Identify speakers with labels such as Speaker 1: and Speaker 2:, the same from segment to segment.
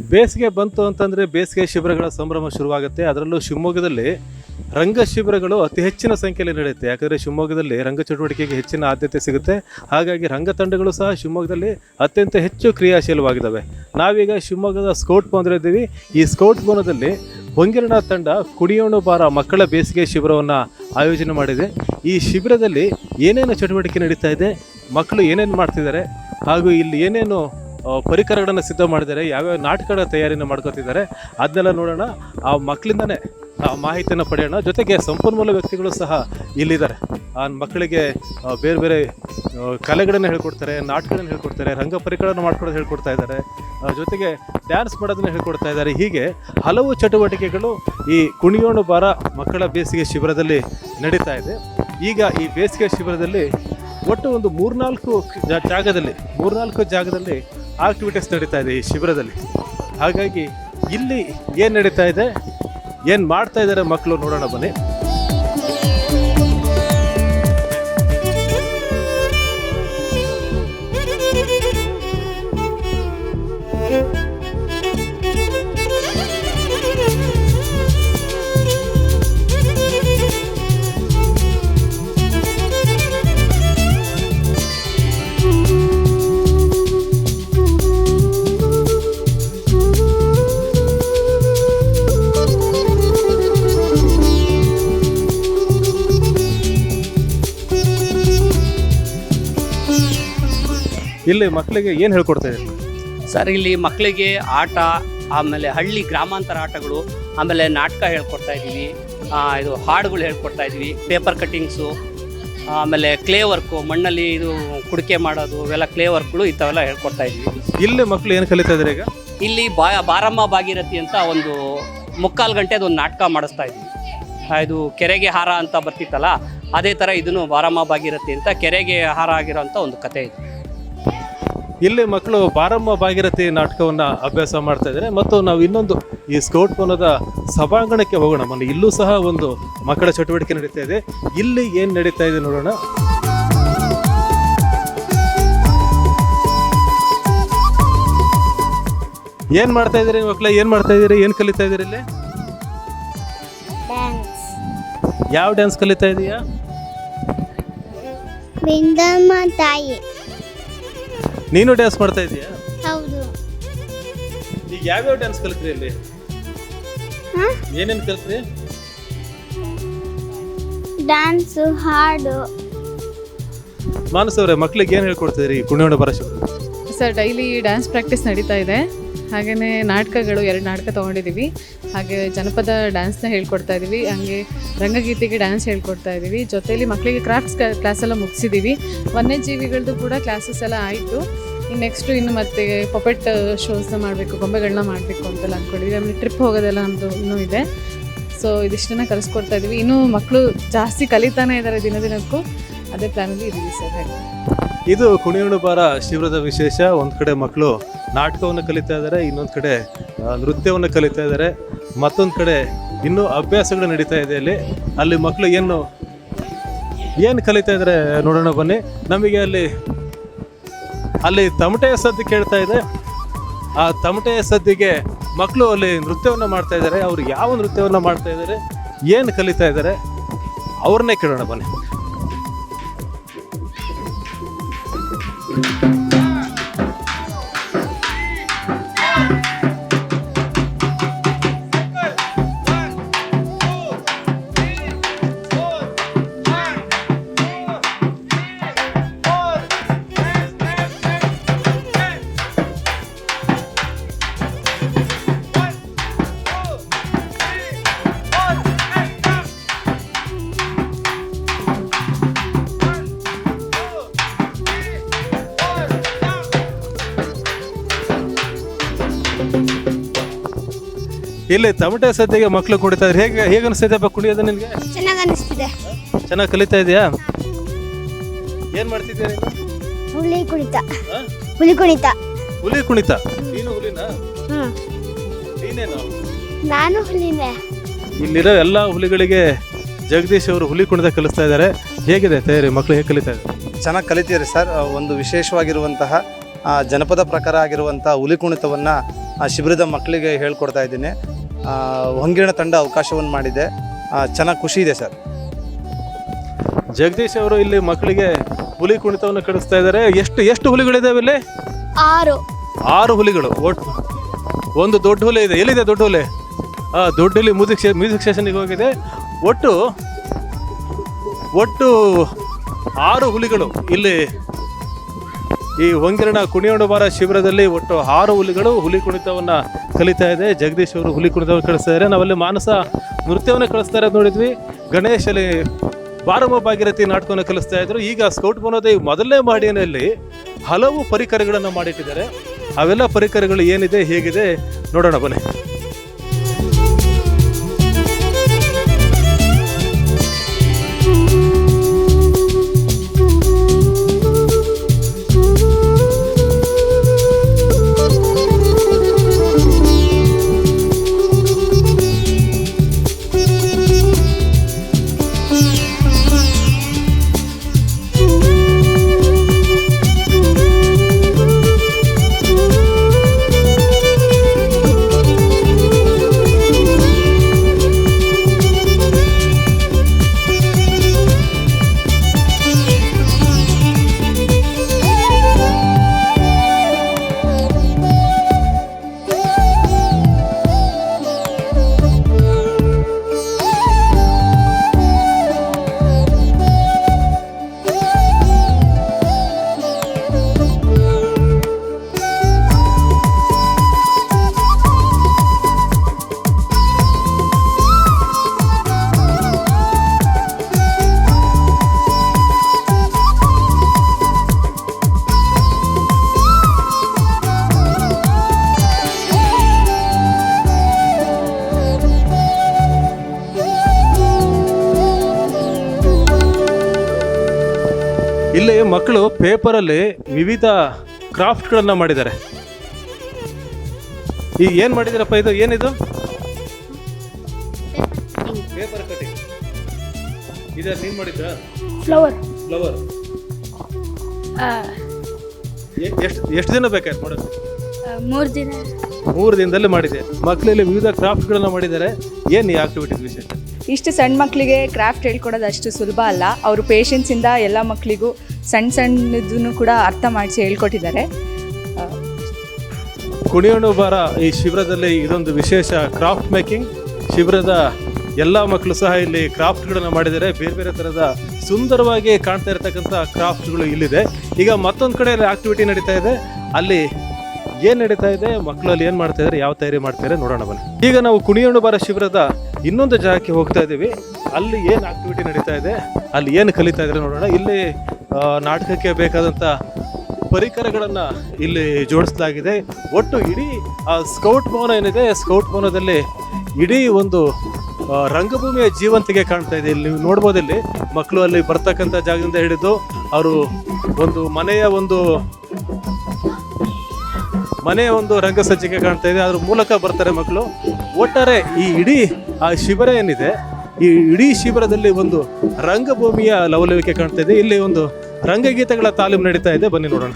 Speaker 1: ಬೇಸಿಗೆ ಬಂತು ಅಂತಂದರೆ ಬೇಸಿಗೆ ಶಿಬಿರಗಳ ಸಂಭ್ರಮ ಶುರುವಾಗುತ್ತೆ. ಅದರಲ್ಲೂ ಶಿವಮೊಗ್ಗದಲ್ಲಿ ರಂಗ ಶಿಬಿರಗಳು ಅತಿ ಹೆಚ್ಚಿನ ಸಂಖ್ಯೆಯಲ್ಲಿ ನಡೆಯುತ್ತೆ. ಯಾಕಂದರೆ ಶಿವಮೊಗ್ಗದಲ್ಲಿ ರಂಗ ಚಟುವಟಿಕೆಗೆ ಹೆಚ್ಚಿನ ಆದ್ಯತೆ ಸಿಗುತ್ತೆ. ಹಾಗಾಗಿ ರಂಗ ತಂಡಗಳು ಸಹ ಶಿವಮೊಗ್ಗದಲ್ಲಿ ಅತ್ಯಂತ ಹೆಚ್ಚು ಕ್ರಿಯಾಶೀಲವಾಗಿದ್ದಾವೆ. ನಾವೀಗ ಶಿವಮೊಗ್ಗದ ಸ್ಕೌಟ್ ಭವನದಲ್ಲಿದ್ದೀವಿ ಈ ಸ್ಕೌಟ್ ಭವನದಲ್ಲಿ ಹೊಂಗಿರಣ ತಂಡ ಕುಡಿಯೋಣ ಬಾರ ಮಕ್ಕಳ ಬೇಸಿಗೆ ಶಿಬಿರವನ್ನು ಆಯೋಜನೆ ಮಾಡಿದೆ. ಈ ಶಿಬಿರದಲ್ಲಿ ಏನೇನು ಚಟುವಟಿಕೆ ನಡೀತಾ ಇದೆ, ಮಕ್ಕಳು ಏನೇನು ಮಾಡ್ತಿದ್ದಾರೆ, ಹಾಗೂ ಇಲ್ಲಿ ಏನೇನು ಪರಿಕರಗಳನ್ನು ಸಿದ್ಧ ಮಾಡಿದ್ದಾರೆ, ಯಾವ್ಯಾವ ನಾಟಕಗಳ ತಯಾರಿನ ಮಾಡ್ಕೋತಿದ್ದಾರೆ, ಅದನ್ನೆಲ್ಲ ನೋಡೋಣ. ಆ ಮಕ್ಕಳಿಂದನೇ ಆ ಮಾಹಿತಿಯನ್ನು ಪಡೆಯೋಣ. ಜೊತೆಗೆ ಸಂಪನ್ಮೂಲ ವ್ಯಕ್ತಿಗಳು ಸಹ ಇಲ್ಲಿದ್ದಾರೆ. ಆ ಮಕ್ಕಳಿಗೆ ಬೇರೆ ಬೇರೆ ಕಲೆಗಳನ್ನ ಹೇಳ್ಕೊಡ್ತಾರೆ, ನಾಟಕಗಳನ್ನು ಹೇಳ್ಕೊಡ್ತಾರೆ, ರಂಗ ಪರಿಕರನ ಮಾಡ್ಕೊಡೋದು ಹೇಳ್ಕೊಡ್ತಾ ಇದ್ದಾರೆ. ಜೊತೆಗೆ ಡ್ಯಾನ್ಸ್ ಮಾಡೋದನ್ನ ಹೇಳ್ಕೊಡ್ತಾ ಇದ್ದಾರೆ. ಹೀಗೆ ಹಲವು ಚಟುವಟಿಕೆಗಳು ಈ ಕುಣಿಯೋಣ ಬಾರ ಮಕ್ಕಳ ಬೇಸಿಗೆ ಶಿಬಿರದಲ್ಲಿ ನಡೀತಾ ಇದೆ. ಈಗ ಈ ಬೇಸಿಗೆ ಶಿಬಿರದಲ್ಲಿ ಒಟ್ಟು ಒಂದು ಮೂರ್ನಾಲ್ಕು ಜಾಗದಲ್ಲಿ ಮೂರ್ನಾಲ್ಕು ಜಾಗದಲ್ಲಿ ಆಕ್ಟಿವಿಟೀಸ್ ನಡೀತಾ ಇದೆ ಈ ಶಿಬಿರದಲ್ಲಿ. ಹಾಗಾಗಿ ಇಲ್ಲಿ ಏನು ನಡೀತಾ ಇದೆ, ಏನು ಮಾಡ್ತಾ ಇದ್ದಾರೆ ಮಕ್ಕಳು ನೋಡೋಣ ಬನ್ನಿ. ಇಲ್ಲಿ ಮಕ್ಕಳಿಗೆ ಏನು ಹೇಳ್ಕೊಡ್ತಾ ಇದ್ದಾರೆ?
Speaker 2: ಸರ್ ಇಲ್ಲಿ ಮಕ್ಕಳಿಗೆ ಆಟ ಆಮೇಲೆ ಹಳ್ಳಿ ಗ್ರಾಮಾಂತರ ಆಟಗಳು ಆಮೇಲೆ ನಾಟಕ ಹೇಳ್ಕೊಡ್ತಾ ಇದ್ದೀವಿ. ಇದು ಹಾಡುಗಳು ಹೇಳ್ಕೊಡ್ತಾ ಇದ್ದೀವಿ. ಪೇಪರ್ ಕಟ್ಟಿಂಗ್ಸು ಆಮೇಲೆ ಕ್ಲೇ ವರ್ಕು ಮಣ್ಣಲ್ಲಿ ಇದು ಕುಡಿಕೆ ಮಾಡೋದು ಇವೆಲ್ಲ ಕ್ಲೇ ವರ್ಕ್ಗಳು ಇಂಥವೆಲ್ಲ ಹೇಳ್ಕೊಡ್ತಾ ಇದ್ವಿ
Speaker 1: ಇಲ್ಲಿ ಮಕ್ಕಳು ಏನು ಕಲಿತಾ ಇದ್ದಾರೆ ಈಗ?
Speaker 2: ಇಲ್ಲಿ ಬಾ ಬಾರಮ್ಮ ಭಾಗೀರಥಿ ಅಂತ ಒಂದು ಮುಕ್ಕಾಲು ಗಂಟೆದು ಒಂದು ನಾಟಕ ಮಾಡಿಸ್ತಾ ಇದ್ವಿ ಇದು ಕೆರೆಗೆ ಹಾರ ಅಂತ ಬರ್ತಿತ್ತಲ್ಲ ಅದೇ ಥರ ಇದನ್ನು ಬಾರಮ್ಮ ಭಾಗೀರಥಿ ಅಂತ ಕೆರೆಗೆ ಹಾರ ಆಗಿರೋಂಥ ಒಂದು ಕತೆ ಇದೆ.
Speaker 1: ಇಲ್ಲಿ ಮಕ್ಕಳು ಬಾರಮ್ಮ ಭಾಗೀರಥಿ ನಾಟಕವನ್ನ ಅಭ್ಯಾಸ ಮಾಡ್ತಾ ಇದ್ದಾರೆ. ಮತ್ತು ನಾವು ಇನ್ನೊಂದು ಈ ಸ್ಕೌಟ್ ಭವನದ ಸಭಾಂಗಣಕ್ಕೆ ಹೋಗೋಣ. ಮೊನ್ನೆ ಇಲ್ಲೂ ಸಹ ಒಂದು ಮಕ್ಕಳ ಚಟುವಟಿಕೆ ನಡೀತಾ ಇದೆ. ಇಲ್ಲಿ ಏನು ನಡೀತಾ ಇದೆ ನೋಡೋಣ. ಏನ್ ಮಾಡ್ತಾ ಇದ್ದೀರಿ ಮಕ್ಕಳ? ಏನ್ ಮಾಡ್ತಾ ಇದ್ದೀರಿ? ಏನ್ ಕಲಿತಾ ಇದ್ದೀರಿ ಇಲ್ಲಿ? ಯಾವ ಡ್ಯಾನ್ಸ್ ಕಲಿತಾ ಇದೀಯಾ?
Speaker 3: ತಾಯಿ.
Speaker 1: ನೀನು ಡ್ಯಾನ್ಸ್ ಮಾಡ್ತಾ ಇದೀಯಾ?
Speaker 3: ಹೌದು.
Speaker 1: ಈಗ ಯಾವ್ಯಾವ ಡ್ಯಾನ್ಸ್ ಕಲ್ತ್ರಿ ಇಲ್ಲಿ ಏನೇನು ಕಲ್ತ್ರಿ?
Speaker 3: ಡ್ಯಾನ್ಸು ಹಾಡು.
Speaker 1: ಮಾನಸ್ ಅವರೇ ಮಕ್ಳಿಗೆ ಏನ್ ಹೇಳ್ಕೊಡ್ತಿದ್ರಿ ಕುಣಿಯೋಣ ಬರ ಶಿಬಿರ
Speaker 4: ಸರ್ ಡೈಲಿ ಡ್ಯಾನ್ಸ್ ಪ್ರಾಕ್ಟೀಸ್ ನಡೀತಾ ಇದೆ. ಹಾಗೆಯೇ ನಾಟಕಗಳು ಎರಡು ನಾಟಕ ತೊಗೊಂಡಿದ್ದೀವಿ ಹಾಗೆ ಜನಪದ ಡ್ಯಾನ್ಸ್ನ ಹೇಳ್ಕೊಡ್ತಾ ಇದ್ದೀವಿ ಹಾಗೆ ರಂಗಗೀತೆಗೆ ಡ್ಯಾನ್ಸ್ ಹೇಳ್ಕೊಡ್ತಾ ಇದ್ದೀವಿ ಜೊತೆಯಲ್ಲಿ ಮಕ್ಕಳಿಗೆ ಕ್ರಾಫ್ಟ್ಸ್ ಕ್ಲಾಸ್ ಎಲ್ಲ ಮುಗಿಸಿದ್ದೀವಿ ವನ್ಯಜೀವಿಗಳದ್ದು ಕೂಡ ಕ್ಲಾಸಸ್ ಎಲ್ಲ ಆಯಿತು. ಇನ್ನು ನೆಕ್ಸ್ಟು ಇನ್ನು ಮತ್ತೆ ಪಪೆಟ್ ಶೋಸ್ನ ಮಾಡಬೇಕು ಗೊಂಬೆಗಳನ್ನ ಮಾಡಬೇಕು ಅಂತೆಲ್ಲ ಅಂದ್ಕೊಂಡಿದ್ವಿ ಆಮೇಲೆ ಟ್ರಿಪ್ ಹೋಗೋದೆಲ್ಲ ನಮ್ಮದು ಇನ್ನೂ ಇದೆ. ಸೊ ಇದಿಷ್ಟನ್ನ ಕಲಿಸ್ಕೊಡ್ತಾ ಇದ್ದೀವಿ ಇನ್ನೂ ಮಕ್ಕಳು ಜಾಸ್ತಿ ಕಲಿತಾನೆ ಇದ್ದಾರೆ ದಿನ ದಿನಕ್ಕೂ. ಅದೇ ಪ್ಲ್ಯಾನಲ್ಲಿ ಇದ್ದೀವಿ ಸರ್. ಹಾಗೆ
Speaker 1: ಇದು ಕುಣಿಯೋಣ ಬಾರ ಶಿಬಿರದ ವಿಶೇಷ. ಒಂದು ಕಡೆ ಮಕ್ಕಳು ನಾಟಕವನ್ನು ಕಲಿತಾ ಇದ್ದಾರೆ ಇನ್ನೊಂದು ಕಡೆ ನೃತ್ಯವನ್ನು ಕಲಿತಾ ಇದ್ದಾರೆ ಮತ್ತೊಂದು ಕಡೆ ಇನ್ನೂ ಅಭ್ಯಾಸಗಳು ನಡೀತಾ ಇದೆ ಅಲ್ಲಿ. ಅಲ್ಲಿ ಮಕ್ಕಳು ಏನು ಏನು ಕಲಿತಾ ಇದ್ದಾರೆ ನೋಡೋಣ ಬನ್ನಿ. ನಮಗೆ ಅಲ್ಲಿ ಅಲ್ಲಿ ತಮಟೆಯ ಸದ್ದು ಕೇಳ್ತಾ ಇದೆ. ಆ ತಮಟೆಯ ಸದ್ದಿಗೆ ಮಕ್ಕಳು ಅಲ್ಲಿ ನೃತ್ಯವನ್ನು ಮಾಡ್ತಾ ಇದ್ದಾರೆ ಅವ್ರು ಯಾವ ನೃತ್ಯವನ್ನು ಮಾಡ್ತಾ ಇದ್ದಾರೆ ಏನು ಕಲಿತಾ ಇದ್ದಾರೆ ಅವ್ರನ್ನೇ ಕೇಳೋಣ ಬನ್ನಿ. Thank you. ಇಲ್ಲಿ ತಮಟೆ ಸದ್ಯಗೆ ಮಕ್ಕಳು ಕುಡಿತಾ ಇದ್ರೆ ಹೇಗೆ ಹೇಗೆ ಅನಿಸ್ತೈತೆ ಕುಡಿಯೋದು ನಿನಗೆ?
Speaker 3: ಚೆನ್ನಾಗಿ ಅನಿಸ್ತಿದೆ.
Speaker 1: ಚೆನ್ನಾಗಿ ಕಲಿತಾ ಇದೆಯಾ? ಏನು ಮಾಡ್ತಿದ್ಯಾ ನೀನು
Speaker 3: ಹುಲಿ ಕುಣಿತ.
Speaker 1: ಆ?
Speaker 3: ಹುಲಿ ಕುಣಿತ.
Speaker 1: ಹುಲಿ ಕುಣಿತ? ನೀನು ಹುಲಿನಾ?
Speaker 3: ಹ್ಮ್.
Speaker 1: ನೀನೇನು?
Speaker 3: ನಾನು ಹುಲಿನೇ.
Speaker 1: ಇಲ್ಲಿರೋ ಎಲ್ಲ ಹುಲಿಗಳಿಗೆ ಜಗದೀಶ್ ಅವರು ಹುಲಿ ಕುಣಿತ ಕಲಿಸ್ತಾ ಇದ್ದಾರೆ. ಹೇಗಿದೆ ತಯಾರಿ? ಮಕ್ಕಳು ಹೇಗೆ ಕಲಿತಾ ಇದ್ದಾರೆ?
Speaker 5: ಚೆನ್ನಾಗಿ ಕಲಿತೀರಿ ಸರ್. ಒಂದು ವಿಶೇಷವಾಗಿರುವಂತಹ ಆ, ಜನಪದ ಪ್ರಕಾರ ಆಗಿರುವಂತಹ ಹುಲಿ ಕುಣಿತವನ್ನು ಆ ಶಿಬಿರದ ಮಕ್ಕಳಿಗೆ ಹೇಳ್ಕೊಡ್ತಾ ಇದ್ದೀನಿ. ಹೊಂಗಿರಣ ತಂಡ ಅವಕಾಶವನ್ನು ಮಾಡಿದೆ. ಚೆನ್ನಾಗಿ ಖುಷಿ ಇದೆ ಸರ್.
Speaker 1: ಜಗದೀಶ್ ಅವರು ಇಲ್ಲಿ ಮಕ್ಕಳಿಗೆ ಹುಲಿ ಕುಣಿತವನ್ನು ಕಳಿಸ್ತಾ ಇದ್ದಾರೆ. ಎಷ್ಟು ಎಷ್ಟು ಹುಲಿಗಳಿದಾವೆ ಇಲ್ಲಿ?
Speaker 3: ಆರು.
Speaker 1: ಆರು ಹುಲಿಗಳು. ಒಟ್ಟು ಒಂದು ದೊಡ್ಡ ಹುಲಿ ಇದೆ. ಎಲ್ಲಿದೆ ದೊಡ್ಡ ಹುಲಿ? ಆ ದೊಡ್ಡ ಹುಲಿ ಮ್ಯೂಸಿಕ್ ಮ್ಯೂಸಿಕ್ ಸ್ಟೇಷನ್ಗೆ ಹೋಗಿದೆ. ಒಟ್ಟು ಒಟ್ಟು ಆರು ಹುಲಿಗಳು ಇಲ್ಲಿ ಈ ಹೊಂಗಿರಣ ಕುಣಿಯೋಣಬಾರ ಶಿಬಿರದಲ್ಲಿ ಒಟ್ಟು ಆರು ಹುಲಿಗಳು ಹುಲಿ ಕುಣಿತವನ್ನು ಕಲಿತಾ ಇದೆ. ಜಗದೀಶ್ ಅವರು ಹುಲಿ ಕುಣಿತವನ್ನು ಕಳಿಸ್ತಾ ಇದ್ದಾರೆ. ನಾವಲ್ಲಿ ಮಾನಸ ನೃತ್ಯವನ್ನು ಕಳಿಸ್ತಾ ಇರೋದು ನೋಡಿದ್ವಿ. ಗಣೇಶಲ್ಲಿ ಬಾರಮ್ಮ ಭಾಗೀರಥಿ ನಾಟಕವನ್ನು ಕಲಿಸ್ತಾ ಇದ್ರು. ಈಗ ಸ್ಕೌಟ್ ಬನ್ನೋದೇ ಮೊದಲನೇ ಮಾಡಿನಲ್ಲಿ ಹಲವು ಪರಿಕರಗಳನ್ನು ಮಾಡಿಟ್ಟಿದ್ದಾರೆ. ಅವೆಲ್ಲ ಪರಿಕರಗಳು ಏನಿದೆ, ಹೇಗಿದೆ ನೋಡೋಣ ಬನ್ನಿ. ಮಕ್ಕಳು ಪೇಪರಲ್ಲಿ ವಿವಿಧ ಕ್ರಾಫ್ಟ್ಗಳನ್ನು ಮಾಡಿದ್ದಾರೆ. ಈಗ ಏನು ಮಾಡಿದ್ದೀರಪ್ಪ ಇದು? ಏನಿದು? Paper cutting. ಇದೆ ನೀನು ಮಾಡಿದ್ದ?
Speaker 3: ಫ್ಲವರ್.
Speaker 1: ಫ್ಲವರ್. ಎಷ್ಟು ಎಷ್ಟು ದಿನ ಬೇಕಾಯ್ತು ಮಾಡೋದು?
Speaker 3: ಮೂರು ದಿನ.
Speaker 1: ಮೂರು ದಿನದಲ್ಲಿ ಮಾಡಿದೆ ಮಕ್ಕಳಲ್ಲಿ ವಿವಿಧ ಕ್ರಾಫ್ಟ್ಗಳನ್ನ ಮಾಡಿದ್ದಾರೆ. ಏನು ಈ ಆಕ್ಟಿವಿಟೀಸ್ ವಿಶೇಷ?
Speaker 6: ಇಷ್ಟು ಸಣ್ಣ ಮಕ್ಕಳಿಗೆ ಕ್ರಾಫ್ಟ್ ಹೇಳ್ಕೊಡೋದು ಅಷ್ಟು ಸುಲಭ ಅಲ್ಲ. ಅವರು ಪೇಷನ್ಸಿಂದ ಎಲ್ಲ ಮಕ್ಕಳಿಗೂ ಸಣ್ಣ ಸಣ್ಣದನ್ನು ಕೂಡ ಅರ್ಥ ಮಾಡಿಸಿ ಹೇಳ್ಕೊಟ್ಟಿದ್ದಾರೆ.
Speaker 1: ಕುಣಿಯೋಣ ಬಾರ ಈ ಶಿಬಿರದಲ್ಲಿ ಇದೊಂದು ವಿಶೇಷ ಕ್ರಾಫ್ಟ್ ಮೇಕಿಂಗ್ ಶಿಬಿರದ ಎಲ್ಲ ಮಕ್ಕಳು ಸಹ ಇಲ್ಲಿ ಕ್ರಾಫ್ಟ್ಗಳನ್ನು ಮಾಡಿದ್ದಾರೆ. ಬೇರೆ ಬೇರೆ ಥರದ ಸುಂದರವಾಗಿ ಕಾಣ್ತಾ ಇರತಕ್ಕಂಥ ಕ್ರಾಫ್ಟ್ಗಳು ಇಲ್ಲಿದೆ. ಈಗ ಮತ್ತೊಂದು ಕಡೆ ಆಕ್ಟಿವಿಟಿ ನಡೀತಾ ಇದೆ. ಅಲ್ಲಿ ಏನು ನಡೀತಾ ಇದೆ? ಮಕ್ಕಳು ಅಲ್ಲಿ ಏನು ಮಾಡ್ತಾ ಇದ್ದಾರೆ ಯಾವ ತಯಾರಿ ಮಾಡ್ತಾರೆ ನೋಡೋಣ ಬನ್ನಿ. ಈಗ ನಾವು ಕುಣಿಯೋಣ ಬಾರ ಶಿಬಿರದ ಇನ್ನೊಂದು ಜಾಗಕ್ಕೆ ಹೋಗ್ತಾ ಇದ್ದೀವಿ. ಅಲ್ಲಿ ಏನು ಆಕ್ಟಿವಿಟಿ ನಡೀತಾ ಇದೆ, ಅಲ್ಲಿ ಏನು ಕಲಿತಾ ಇದ್ದಾರೆ ನೋಡೋಣ. ಇಲ್ಲಿ ನಾಟಕಕ್ಕೆ ಬೇಕಾದಂಥ ಪರಿಕರಗಳನ್ನು ಇಲ್ಲಿ ಜೋಡಿಸಲಾಗಿದೆ. ಒಟ್ಟು ಇಡೀ, ಆ, ಸ್ಕೌಟ್ ಭವನ ಏನಿದೆ, ಸ್ಕೌಟ್ ಭವನದಲ್ಲಿ ಇಡೀ ಒಂದು ರಂಗಭೂಮಿಯ ಜೀವಂತಿಗೆ ಕಾಣ್ತಾ ಇದೆ. ಇಲ್ಲಿ ನೋಡ್ಬೋದು ಇಲ್ಲಿ, ಮಕ್ಕಳು ಅಲ್ಲಿ ಬರ್ತಕ್ಕಂಥ ಜಾಗದಿಂದ ಹಿಡಿದು ಅವರು ಒಂದು ಮನೆಯ ಒಂದು ಮನೆಯ ಒಂದು ರಂಗಸಜ್ಜಿಕೆ ಕಾಣ್ತಾ ಇದೆ. ಅದ್ರ ಮೂಲಕ ಬರ್ತಾರೆ ಮಕ್ಕಳು. ಒಟ್ಟಾರೆ ಈ ಇಡೀ ಆ ಶಿಬಿರ ಏನಿದೆ, ಈ ಇಡೀ ಶಿಬಿರದಲ್ಲಿ ಒಂದು ರಂಗಭೂಮಿಯ ಲವಲವಿಕೆ ಕಾಣ್ತಾ ಇದೆ. ಇಲ್ಲಿ ಒಂದು ರಂಗಗೀತೆಗಳ ತಾಲೀಮು ನಡೀತಾ ಇದೆ. ಬನ್ನಿ ನೋಡೋಣ.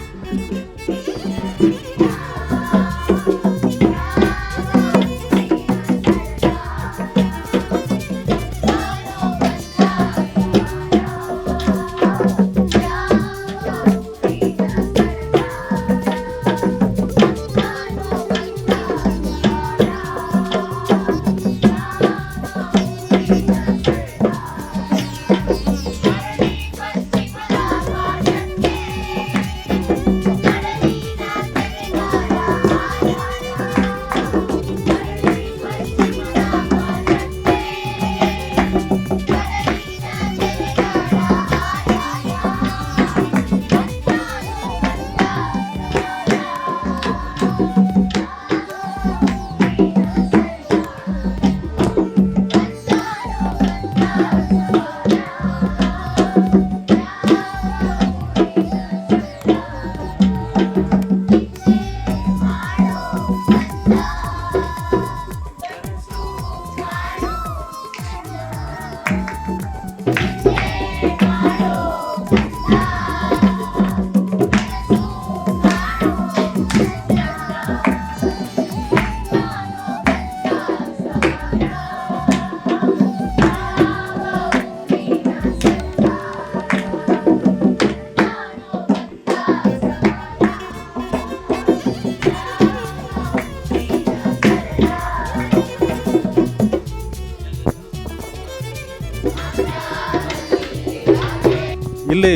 Speaker 1: ಇಲ್ಲಿ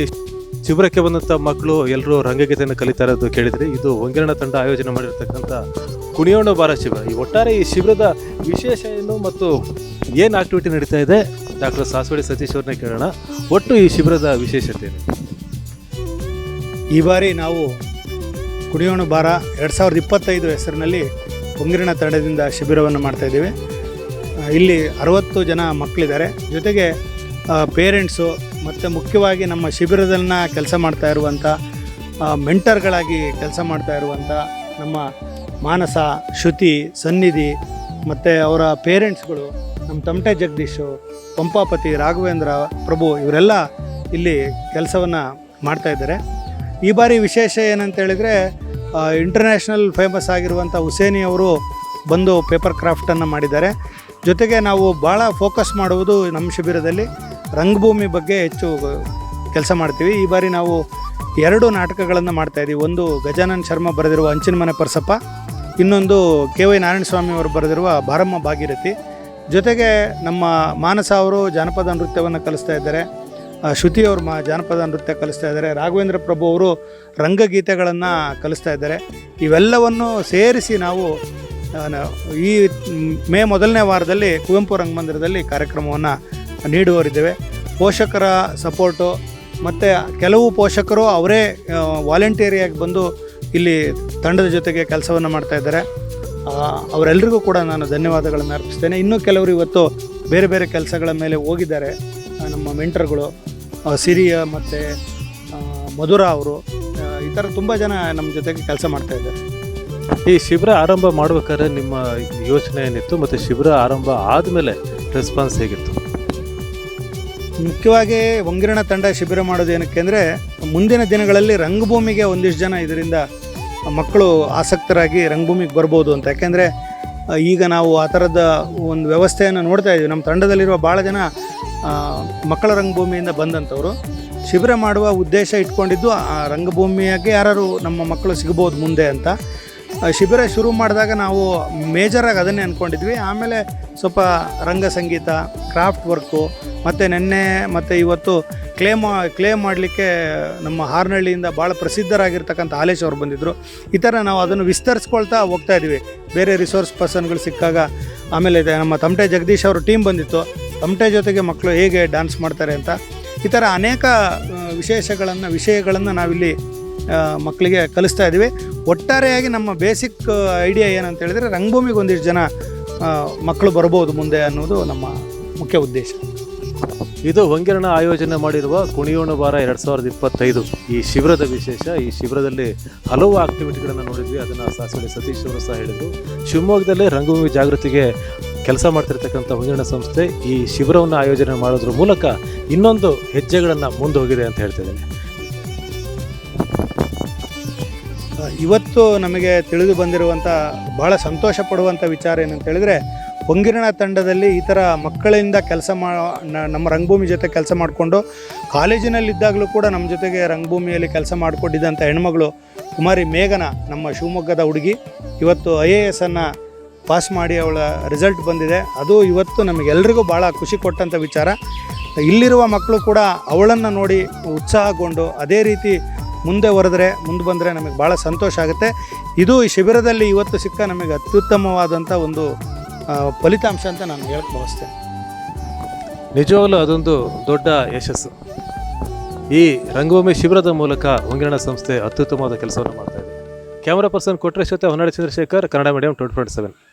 Speaker 1: ಶಿಬಿರಕ್ಕೆ ಬಂದಂಥ ಮಕ್ಕಳು ಎಲ್ಲರೂ ರಂಗಗೀತೆಯನ್ನು ಕಲಿತಾ ಇರೋದು ಕೇಳಿದ್ರಿ. ಇದು ಹೊಂಗಿರಣ ತಂಡ ಆಯೋಜನೆ ಮಾಡಿರ್ತಕ್ಕಂಥ ಕುಣಿಯೋಣ ಬಾರ ಶಿಬಿರ. ಈ ಒಟ್ಟಾರೆ ಈ ಶಿಬಿರದ ವಿಶೇಷ ಏನು ಮತ್ತು ಏನು ಆಕ್ಟಿವಿಟಿ ನಡೀತಾ ಇದೆ? ಡಾಕ್ಟರ್ ಸಾಸವಡಿ ಸತೀಶ್ ಅವ್ರನ್ನ ಕೇಳೋಣ. ಒಟ್ಟು ಈ ಶಿಬಿರದ ವಿಶೇಷತೆ
Speaker 7: ಈ ಬಾರಿ ನಾವು ಕುಣಿಯೋಣ ಬಾರ ಎರಡು ಸಾವಿರದ ಇಪ್ಪತ್ತೈದು ಹೆಸರಿನಲ್ಲಿ ಹೊಂಗಿರಣ ತಂಡದಿಂದ ಶಿಬಿರವನ್ನು ಮಾಡ್ತಾ ಇದ್ದೀವಿ. ಇಲ್ಲಿ ಅರವತ್ತು ಜನ ಮಕ್ಕಳಿದ್ದಾರೆ ಜೊತೆಗೆ ಪೇರೆಂಟ್ಸು ಮತ್ತು ಮುಖ್ಯವಾಗಿ ನಮ್ಮ ಶಿಬಿರದಲ್ಲಿನ ಕೆಲಸ ಮಾಡ್ತಾ ಇರುವಂಥ ಮೆಂಟರ್ಗಳಾಗಿ ಕೆಲಸ ಮಾಡ್ತಾ ಇರುವಂಥ ನಮ್ಮ ಮಾನಸ, ಶ್ರುತಿ, ಸನ್ನಿಧಿ ಮತ್ತು ಅವರ ಪೇರೆಂಟ್ಸ್ಗಳು ನಮ್ಮ ತಮಟೆ ಜಗದೀಶು, ಪಂಪಾಪತಿ, ರಾಘವೇಂದ್ರ ಪ್ರಭು ಇವರೆಲ್ಲ ಇಲ್ಲಿ ಕೆಲಸವನ್ನು ಮಾಡ್ತಾಯಿದ್ದಾರೆ ಈ ಬಾರಿ ವಿಶೇಷ ಏನಂತ ಹೇಳಿದರೆ ಇಂಟರ್ನ್ಯಾಷನಲ್ ಫೇಮಸ್ ಆಗಿರುವಂಥ ಹುಸೇನಿ ಅವರು ಬಂದು ಪೇಪರ್ ಕ್ರಾಫ್ಟನ್ನು ಮಾಡಿದ್ದಾರೆ. ಜೊತೆಗೆ ನಾವು ಭಾಳ ಫೋಕಸ್ ಮಾಡುವುದು ನಮ್ಮ ಶಿಬಿರದಲ್ಲಿ. ರಂಗಭೂಮಿ ಬಗ್ಗೆ ಹೆಚ್ಚು ಕೆಲಸ ಮಾಡ್ತೀವಿ. ಈ ಬಾರಿ ನಾವು ಎರಡು ನಾಟಕಗಳನ್ನು ಮಾಡ್ತಾಯಿದ್ದೀವಿ ಒಂದು ಗಜಾನನ್ ಶರ್ಮಾ ಬರೆದಿರುವ ಅಂಚಿನ ಮನೆ ಪರ್ಸಪ್ಪ, ಇನ್ನೊಂದು ಕೆ ವೈ ನಾರಾಯಣಸ್ವಾಮಿ ಅವರು ಬರೆದಿರುವ ಭಾರಮ್ಮ ಭಾಗೀರಥಿ. ಜೊತೆಗೆ ನಮ್ಮ ಮಾನಸ ಅವರು ಜಾನಪದ ನೃತ್ಯವನ್ನು ಕಲಿಸ್ತಾ ಇದ್ದಾರೆ. ಶ್ರುತಿ ಅವರು ಮಾ, ಜಾನಪದ ನೃತ್ಯ ಕಲಿಸ್ತಾ ಇದ್ದಾರೆ. ರಾಘವೇಂದ್ರ ಪ್ರಭು ಅವರು ರಂಗಗೀತೆಗಳನ್ನು ಕಲಿಸ್ತಾ ಇದ್ದಾರೆ. ಇವೆಲ್ಲವನ್ನು ಸೇರಿಸಿ ನಾವು ಈ ಮೇ ಮೊದಲನೇ ವಾರದಲ್ಲಿ ಕುವೆಂಪು ರಂಗಮಂದಿರದಲ್ಲಿ ಕಾರ್ಯಕ್ರಮವನ್ನು ನೀಡುವರಿದ್ದೇವೆ ಪೋಷಕರ ಸಪೋರ್ಟು ಮತ್ತು ಕೆಲವು ಪೋಷಕರು ಅವರೇ ವಾಲಂಟಿಯರಿಯಾಗಿ ಬಂದು ಇಲ್ಲಿ ತಂಡದ ಜೊತೆಗೆ ಕೆಲಸವನ್ನು ಮಾಡ್ತಾ ಇದ್ದಾರೆ. ಅವರೆಲ್ಲರಿಗೂ ಕೂಡ ನಾನು ಧನ್ಯವಾದಗಳನ್ನು ಅರ್ಪಿಸ್ತೇನೆ. ಇನ್ನೂ ಕೆಲವರು ಇವತ್ತು ಬೇರೆ ಬೇರೆ ಕೆಲಸಗಳ ಮೇಲೆ ಹೋಗಿದ್ದಾರೆ. ನಮ್ಮ ಮೆಂಟರ್ಗಳು ಸಿರಿಯ ಮತ್ತು ಮಧುರ ಅವರು ಈ ಥರ ತುಂಬ ಜನ ನಮ್ಮ ಜೊತೆಗೆ ಕೆಲಸ ಮಾಡ್ತಾ ಇದ್ದಾರೆ.
Speaker 1: ಈ ಶಿಬಿರ ಆರಂಭ ಮಾಡ್ಬೇಕಾದ್ರೆ ನಿಮ್ಮ ಯೋಚನೆ ಏನಿತ್ತು? ಮತ್ತು ಶಿಬಿರ ಆರಂಭ ಆದಮೇಲೆ ರೆಸ್ಪಾನ್ಸ್ ಹೇಗಿತ್ತು?
Speaker 7: ಮುಖ್ಯವಾಗಿ ಒಂಗಿರಣ ತಂಡ ಶಿಬಿರ ಮಾಡೋದು ಏನಕ್ಕೆ ಅಂದರೆ, ಮುಂದಿನ ದಿನಗಳಲ್ಲಿ ರಂಗಭೂಮಿಗೆ ಒಂದಿಷ್ಟು ಜನ ಇದರಿಂದ ಮಕ್ಕಳು ಆಸಕ್ತರಾಗಿ ರಂಗಭೂಮಿಗೆ ಬರ್ಬೋದು ಅಂತ. ಯಾಕೆಂದರೆ, ಈಗ ನಾವು ಆ ಥರದ ಒಂದು ವ್ಯವಸ್ಥೆಯನ್ನು ನೋಡ್ತಾ ಇದ್ದೀವಿ. ನಮ್ಮ ತಂಡದಲ್ಲಿರುವ ಭಾಳ ಜನ ಮಕ್ಕಳ ರಂಗಭೂಮಿಯಿಂದ ಬಂದಂಥವ್ರು. ಶಿಬಿರ ಮಾಡುವ ಉದ್ದೇಶ ಇಟ್ಕೊಂಡಿದ್ದು, ಆ, ರಂಗಭೂಮಿಯಾಗೆ ಯಾರು ನಮ್ಮ ಮಕ್ಕಳು ಸಿಗ್ಬೋದು ಮುಂದೆ ಅಂತ. ಶಿಬಿರ ಶುರು ಮಾಡಿದಾಗ ನಾವು ಮೇಜರಾಗಿ ಅದನ್ನೇ ಅಂದ್ಕೊಂಡಿದ್ವಿ ಆಮೇಲೆ ಸ್ವಲ್ಪ ರಂಗ ಸಂಗೀತ ಕ್ರಾಫ್ಟ್ ವರ್ಕು ಮತ್ತು ನಿನ್ನೆ ಮತ್ತು ಇವತ್ತು ಕ್ಲೇಮ್ ಕ್ಲೇಮ್ ಕ್ಲೇ ಮಾಡಲಿಕ್ಕೆ ನಮ್ಮ ಹಾರ್ನಹಳ್ಳಿಯಿಂದ ಭಾಳ ಪ್ರಸಿದ್ಧರಾಗಿರ್ತಕ್ಕಂಥ ಹಾಲೇಶ್ ಅವರು ಬಂದಿದ್ದರು ಈ ಥರ ನಾವು ಅದನ್ನು ವಿಸ್ತರಿಸ್ಕೊಳ್ತಾ ಹೋಗ್ತಾ ಇದ್ದೀವಿ. ಬೇರೆ ರಿಸೋರ್ಸ್ ಪರ್ಸನ್ಗಳು ಸಿಕ್ಕಾಗ ಆಮೇಲೆ ಇದೆ ನಮ್ಮ ತಮಟೆ ಜಗದೀಶ್ ಅವರು ಟೀಮ್ ಬಂದಿತ್ತು. ತಮಟೆ ಜೊತೆಗೆ ಮಕ್ಕಳು ಹೇಗೆ ಡ್ಯಾನ್ಸ್ ಮಾಡ್ತಾರೆ ಅಂತ. ಈ ಥರ ಅನೇಕ ವಿಶೇಷಗಳನ್ನು, ವಿಷಯಗಳನ್ನು ನಾವಿಲ್ಲಿ ಮಕ್ಕಳಿಗೆ ಕಲಿಸ್ತಾ ಇದ್ದೀವಿ. ಒಟ್ಟಾರೆಯಾಗಿ ನಮ್ಮ ಬೇಸಿಕ್ ಐಡಿಯಾ ಏನಂತ ಹೇಳಿದರೆ ರಂಗಭೂಮಿಗೆ ಒಂದಿಷ್ಟು ಜನ ಮಕ್ಕಳು ಬರ್ಬೋದು ಮುಂದೆ ಅನ್ನೋದು ನಮ್ಮ ಮುಖ್ಯ ಉದ್ದೇಶ.
Speaker 1: ಇದು ಹೊಂಗಿರಣ ಆಯೋಜನೆ ಮಾಡಿರುವ ಕುಣಿಯೋಣ ವಾರ ಎರಡು ಸಾವಿರದ ಇಪ್ಪತ್ತೈದು. ಈ ಶಿಬಿರದ ವಿಶೇಷ, ಈ ಶಿಬಿರದಲ್ಲಿ ಹಲವು ಆಕ್ಟಿವಿಟಿಗಳನ್ನು ನೋಡಿದ್ವಿ. ಅದನ್ನು ಸಾಸಿವೆ ಸತೀಶ್ ಅವರು ಸಹ ಹೇಳಿದರು. ಶಿವಮೊಗ್ಗದಲ್ಲಿ ರಂಗಭೂಮಿ ಜಾಗೃತಿಗೆ ಕೆಲಸ ಮಾಡ್ತಿರ್ತಕ್ಕಂಥ ಹೊಂಗಿರಣ ಸಂಸ್ಥೆ ಈ ಶಿಬಿರವನ್ನು ಆಯೋಜನೆ ಮಾಡೋದ್ರ ಮೂಲಕ ಇನ್ನೊಂದು ಹೆಜ್ಜೆಗಳನ್ನು ಮುಂದೆ ಹೋಗಿದೆ ಅಂತ ಹೇಳ್ತಿದ್ದೇನೆ
Speaker 7: ಇವತ್ತು ನಮಗೆ ತಿಳಿದು ಬಂದಿರುವಂಥ ಭಾಳ ಸಂತೋಷ ಪಡುವಂಥ ವಿಚಾರ ಏನಂತ ಹೇಳಿದರೆ ಹೊಂಗಿರಣ ತಂಡದಲ್ಲಿ ಈ ಥರ ಮಕ್ಕಳಿಂದ ಕೆಲಸ ಮಾ ನಮ್ಮ ರಂಗಭೂಮಿ ಜೊತೆ ಕೆಲಸ ಮಾಡಿಕೊಂಡು ಕಾಲೇಜಿನಲ್ಲಿದ್ದಾಗಲೂ ಕೂಡ ನಮ್ಮ ಜೊತೆಗೆ ರಂಗಭೂಮಿಯಲ್ಲಿ ಕೆಲಸ ಮಾಡಿಕೊಂಡಿದ್ದಂಥ ಹೆಣ್ಮಗಳು ಕುಮಾರಿ ಮೇಘನ, ನಮ್ಮ ಶಿವಮೊಗ್ಗದ ಹುಡುಗಿ. ಇವತ್ತು ಐ ಎ ಎಸ್ಸನ್ನು ಪಾಸ್ ಮಾಡಿ ಅವಳ ರಿಸಲ್ಟ್ ಬಂದಿದೆ. ಅದು ಇವತ್ತು ನಮಗೆಲ್ರಿಗೂ ಭಾಳ ಖುಷಿ ಕೊಟ್ಟಂಥ ವಿಚಾರ. ಇಲ್ಲಿರುವ ಮಕ್ಕಳು ಕೂಡ ಅವಳನ್ನು ನೋಡಿ ಉತ್ಸಾಹಗೊಂಡು ಅದೇ ರೀತಿ ಮುಂದೆ ಹೊರದ್ರೆ, ಮುಂದೆ ಬಂದರೆ ನಮಗೆ ಭಾಳ ಸಂತೋಷ ಆಗುತ್ತೆ. ಇದು ಈ ಶಿಬಿರದಲ್ಲಿ ಇವತ್ತು ಸಿಕ್ಕ ನಮಗೆ ಅತ್ಯುತ್ತಮವಾದಂಥ ಒಂದು ಫಲಿತಾಂಶ ಅಂತ ನಾನು ಹೇಳಕ್ಕೆ ಬಯಸ್ತೇನೆ.
Speaker 1: ನಿಜವಾಗಲೂ ಅದೊಂದು ದೊಡ್ಡ ಯಶಸ್ಸು. ಈ ರಂಗಭೂಮಿ ಶಿಬಿರದ ಮೂಲಕ ಹೊಂಗಿರಣ ಸಂಸ್ಥೆ ಅತ್ಯುತ್ತಮವಾದ ಕೆಲಸವನ್ನು ಮಾಡ್ತಾ ಇದೆ. ಕ್ಯಾಮರಾ ಪರ್ಸನ್ ಕೊಟ್ರೇಶ್ ಜೊತೆ Honnadi Chandrashekar, Kannada medium twenty four seven.